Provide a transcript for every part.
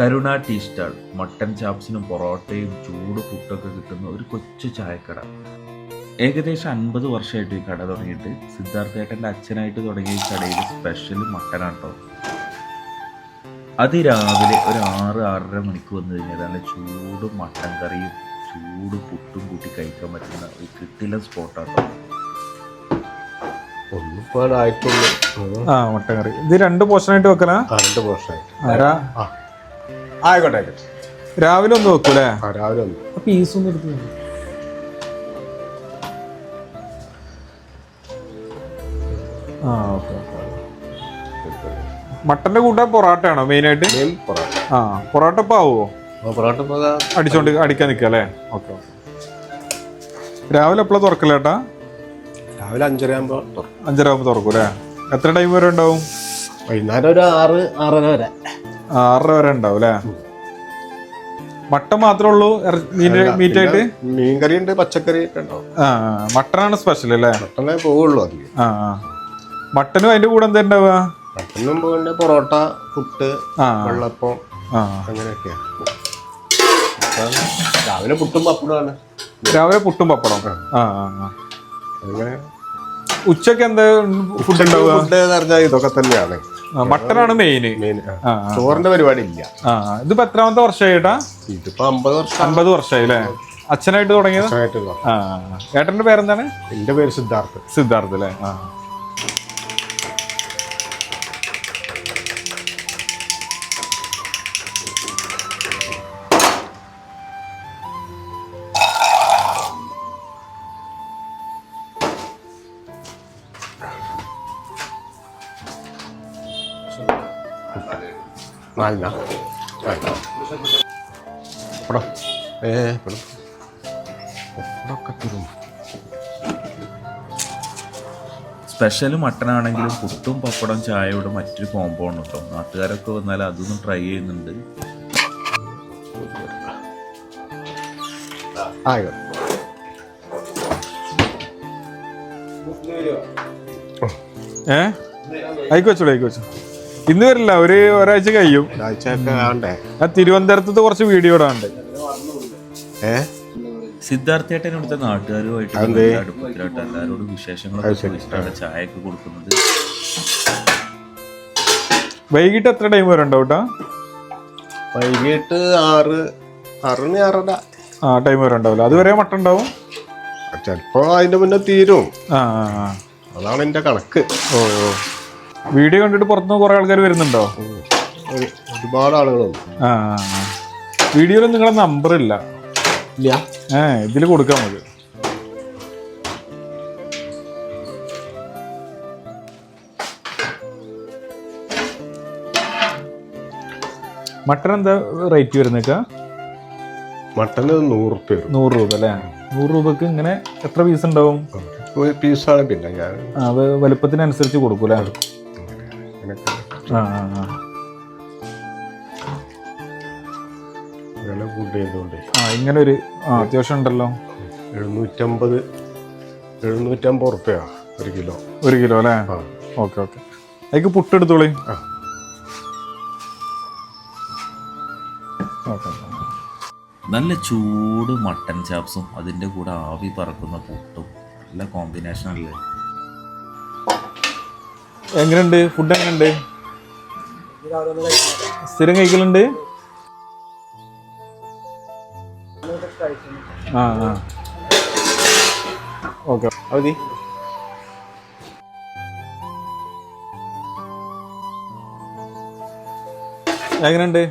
കരുണ tea stall mutton ചാപ്സിനും പൊറോട്ടയും ചൂട് പുട്ടൊക്കെ കിട്ടുന്ന ഒരു കൊച്ചു ചായക്കട. ഏകദേശം അൻപത് വർഷമായിട്ട് ഈ കട തുടങ്ങിയിട്ട് സിദ്ധാർത്ഥേട്ടന്റെ അച്ഛനായിട്ട് തുടങ്ങിയ ഈ കടയിൽ സ്പെഷ്യൽ മട്ടനാട്ടോ. അതിരാവിലെ ഒരു ആറ് ആറര മണിക്ക് വന്നു കഴിഞ്ഞാൽ നല്ല ചൂട് മട്ടൻ കറിയും ചൂട് പുട്ടും കൂട്ടി കഴിക്കാൻ പറ്റുന്ന ഒരു കിട്ടില്ല സ്പോട്ടാട്ടോ. ഒന്നിപ്പോൾ ആയിട്ടുള്ളൂ ആ മട്ടൻ കറി. ഇത് രണ്ട് പോർഷനായിട്ട് വെക്കലാ? രണ്ട് പോർഷനായിട്ട് ആ, രാ- ആ. ആയിക്കോട്ടെ ആയിക്കോട്ടെ. രാവിലെ ഒന്ന് വെക്കൂലേ? ആ രാവിലെ ഒന്ന്. പീസ് ഒന്ന് എടുത്ത് ആ ഓക്കെ മട്ടന്റെ കൂടെ പൊറോട്ടയാണോ മെയിൻ ആയിട്ട് മെയിൻ പൊറോട്ട. ആ പൊറോട്ട ഇപ്പൊ ആവുമോ ആ പൊറോട്ട ഇപ്പോൾ അതാ അടിച്ചോണ്ട് അടിക്കാൻ നിൽക്കുക അല്ലേ? ഓക്കെ രാവിലെ എപ്പോഴാണ് തുറക്കലേട്ടാ രാവിലെ അഞ്ചര ആകുമ്പോൾ തുറക്കും. അഞ്ചര ആകുമ്പോ തുറക്കും അല്ലേ എത്ര ടൈം വരെ ഉണ്ടാവും? വൈകുന്നേരം ഒരു ആറ് ആറര വരെ. ആറര വരെ ഉണ്ടാവും അല്ലേ? മട്ടൻ മാത്രമേ ഉള്ളൂ മീറ്റ് ആയിട്ട് മീൻകറി ഉണ്ട് പച്ചക്കറി ഒക്കെ ഉണ്ടാവും. ആ. മട്ടനാണ് സ്പെഷ്യൽ അല്ലേ? മട്ടനെ പോവുള്ളൂ അധികം. ആ ആ. മട്ടനും അതിന്റെ കൂടെ എന്താ ഉണ്ടാവുക? മട്ടനും പോകണ്ട പൊറോട്ട പുട്ട് ആ. വെള്ളപ്പം ആ. അപ്പം രാവിലെ പുട്ടും പപ്പടമാണ് രാവിലെ പുട്ടും പപ്പടം ആ. ആ ആ അങ്ങനെ ഉച്ചയ്ക്ക് എന്താ ഫുഡ് ഉണ്ടാവുക? ഫുഡ് എന്ന് പറഞ്ഞാൽ ഇതൊക്കെ തന്നെയാണ്. മട്ടനാണ് മെയിൻ ആ. ആ. ചോറിന്റെ പരിപാടി ഇല്ല ആ ആ. ഇതിപ്പോ എത്രാമത്തെ വർഷമായിട്ടാ ഇതിപ്പോ അമ്പത് വർഷം. അമ്പത് വർഷമായി അല്ലേ? അച്ഛനായിട്ട് തുടങ്ങിയത്? ആ ആ, ആ. ഏട്ടന്റെ പേരെന്താണ്? എന്റെ പേര് സിദ്ധാർത്ഥ്. സിദ്ധാർത്ഥ് അല്ലേ? നാലിന പടം ഏ പടം സ്പെഷ്യൽ മട്ടനാണെങ്കിലും പുട്ടും പപ്പടം ചായയുടെ മറ്റൊരു കോമ്പോ ആണ് കേട്ടോ നാട്ടുകാരൊക്കെ വന്നാൽ അതൊന്നും ട്രൈ ചെയ്യുന്നുണ്ട്. ഏ? അയക്കു വെച്ചോളൂ അയക്കു വെച്ചോ ഇന്ന് വരില്ല ഒരു ഒരാഴ്ച കഴിയും. ആ തിരുവനന്തപുരത്ത് കുറച്ച് വീഡിയോ ഇടാണ്ട് ഏ? സിദ്ധാർത്ഥേട്ടൻ ഇവിടുത്തെ നാട്ടുകാരുമായിട്ട് അടുപ്പത്തിലായിട്ട് എല്ലാവരോടും വിശേഷങ്ങളൊക്കെ ചോദിച്ചിട്ടാണ് ചായയൊക്കെ കൊടുക്കുന്നത്. വൈകിട്ട് എത്ര ടൈം വരെ ഉണ്ടാവും കേട്ടാ വൈകിട്ട് ആറ് ആറിന് ആറര. ആ ടൈം വരെ ഉണ്ടാവില്ല. അതുവരെ മട്ട ഉണ്ടാവും? ചിലപ്പോ അതിന്റെ മുന്നേ തീരും. അതാണ് എന്റെ കണക്ക്. ഓ ഓ. വീഡിയോ കണ്ടിട്ട് പുറത്തുനിന്ന് കുറെ ആൾക്കാർ വരുന്നുണ്ടോ? ഒരു- ഒരുപാട് ആളുകളുണ്ട് ആ. വീഡിയോയിൽ നിങ്ങളെ നമ്പർ ഇല്ല. ഇല്ല? ഏ ഇതിൽ കൊടുക്കാം നമുക്ക് മട്ടൺ എന്താ റേറ്റ് വരുന്നേക്ക? മട്ടൻ നൂറ് രൂപ നൂറ് രൂപ അല്ലേ? നൂറ് രൂപക്ക് ഇങ്ങനെ എത്ര പീസ് ഉണ്ടാവും? പീസാണ് പിന്നെ ഞാൻ അത് വലുപ്പത്തിനനുസരിച്ച് കൊടുക്കൂലേ വില ഫുഡ് ചെയ്തുകൊണ്ട് ആ ഇങ്ങനെ ഒരു ആ അത്യാവശ്യം ഉണ്ടല്ലോ. എഴുന്നൂറ്റമ്പത് എഴുന്നൂറ്റമ്പത് റുപ്യ ഒരു കിലോ. ഒരു കിലോ അല്ലേ? Okay okay. അതിക്ക് പുട്ടെടുത്തോളി. നല്ല ചൂട് മട്ടൻ ചാപ്സും അതിന്റെ കൂടെ ആവി പറക്കുന്ന പുട്ടും നല്ല കോമ്പിനേഷൻ അല്ലേ? എങ്ങനെയുണ്ട്? ഫുഡ് എങ്ങനെയുണ്ട്? സ്ഥിരം കഴിക്കലുണ്ട്? ആ ആ. ഓക്കെ. അവധി. എങ്ങനെയുണ്ട്?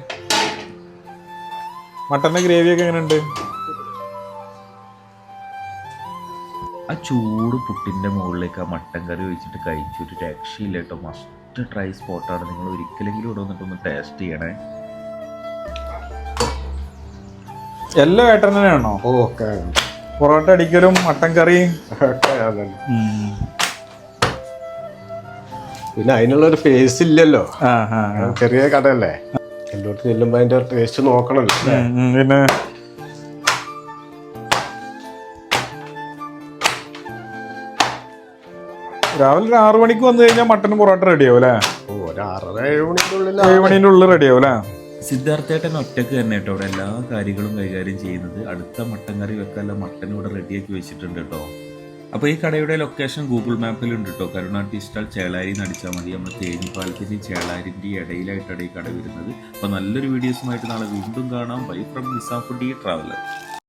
മട്ടന്റെ ഗ്രേവിയൊക്കെ എങ്ങനെയുണ്ട്? ആ ചൂട് പുട്ടിന്റെ മുകളിലേക്ക് ആ മട്ടൻ കറി വെച്ചിട്ട് കഴിച്ചു ഒരു രക്ഷയില്ല കേട്ടോ മസ്റ്റ് ട്രൈ സ്പോട്ടാണ് നിങ്ങൾ ഒരിക്കലെങ്കിലും ഇവിടെ വന്നിട്ടൊന്ന് ടേസ്റ്റ് ചെയ്യണേ. എല്ലാം ഏട്ടൻ തന്നെയാണോ ഓക്കെ പൊറോട്ട അടിക്കലും മട്ടൻ കറിയും. പിന്നെ അതിനുള്ള പിന്നെ അതിനുള്ളൊരു ഫേസ് ഇല്ലല്ലോ. ചെറിയ കടയല്ലേ? എല്ലായിടത്തും ചെല്ലുമ്പോ അതിന്റെ ടേസ്റ്റ് നോക്കണല്ലോ പിന്നെ രാവിലെ ഒരു ആറു മണിക്ക് വന്നു കഴിഞ്ഞാൽ മട്ടൻ പൊറോട്ട റെഡിയാവും അല്ലേ? ഓ ഒരു ആറര ഏഴ് മണിക്കുള്ളിൽ ഏഴ് മണീന്റെ ഉള്ളിൽ റെഡിയാവും അല്ലേ? സിദ്ധാർത്ഥേട്ടൻ ഒറ്റയ്ക്ക് തന്നെ കേട്ടോ അവിടെ എല്ലാ കാര്യങ്ങളും കൈകാര്യം ചെയ്യുന്നത്. അടുത്ത മട്ടൻ കറി വെക്കാനുള്ള മട്ടൻ ഇവിടെ റെഡിയാക്കി വെച്ചിട്ടുണ്ട് കേട്ടോ. അപ്പോൾ ഈ കടയുടെ ലൊക്കേഷൻ ഗൂഗിൾ മാപ്പിലുണ്ട് കേട്ടോ കരുണ ടീ സ്റ്റാൾ ചേളാരി എന്ന് അടിച്ചാൽ മതി. നമ്മൾ തേനിപ്പാലത്തിന്റെയും ചേളാരിന്റെയും ഇടയിലായിട്ടാണ് ഈ കട വരുന്നത്. അപ്പോൾ നല്ലൊരു വീഡിയോസുമായിട്ട് നാളെ വീണ്ടും കാണാം. Bye from നിസാഫുഡി traveller